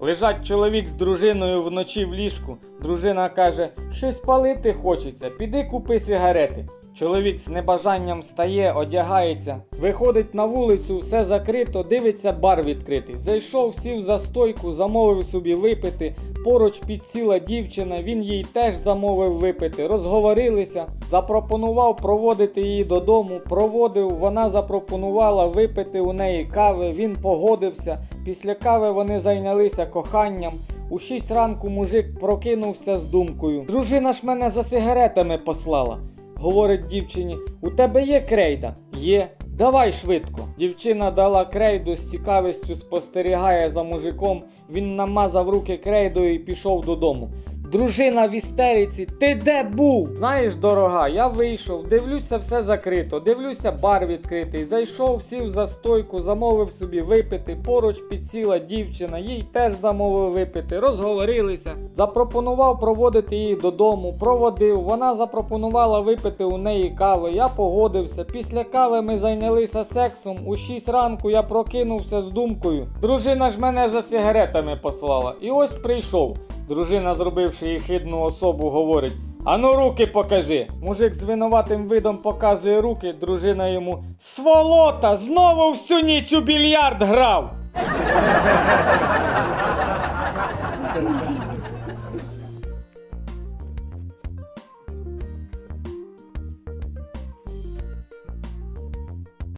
Лежать чоловік з дружиною вночі в ліжку. Дружина каже: щось палити хочеться, піди купи сигарети. Чоловік з небажанням встає, одягається, виходить на вулицю, все закрито, дивиться, бар відкритий. Зайшов, сів за стойку, замовив собі випити. Поруч підсіла дівчина, він їй теж замовив випити. Розговорилися, запропонував проводити її додому. Проводив, вона запропонувала випити у неї кави. Він погодився. Після кави вони зайнялися коханням. У 6 ранку мужик прокинувся з думкою. Дружина ж мене за сигаретами послала. Говорить дівчині: у тебе є крейда? Є. Давай швидко. Дівчина дала крейду з цікавістю спостерігає за мужиком. Він намазав руки крейдою і пішов додому. Дружина в істериці, ти де був? Знаєш, дорога, я вийшов, дивлюся, все закрито, дивлюся, бар відкритий. Зайшов, сів за стойку, замовив собі випити. Поруч підсіла дівчина, їй теж замовив випити. Розговорилися. Запропонував проводити її додому, проводив. Вона запропонувала випити у неї кави. Я погодився. Після кави ми зайнялися сексом. У 6 ранку я прокинувся з думкою. Дружина ж мене за сигаретами послала. І ось прийшов. Дружина, зробивши їй хидну особу, говорить: Ану, руки покажи. Мужик з винуватим видом показує руки, дружина йому Сволота! Знову всю ніч у більярд грав!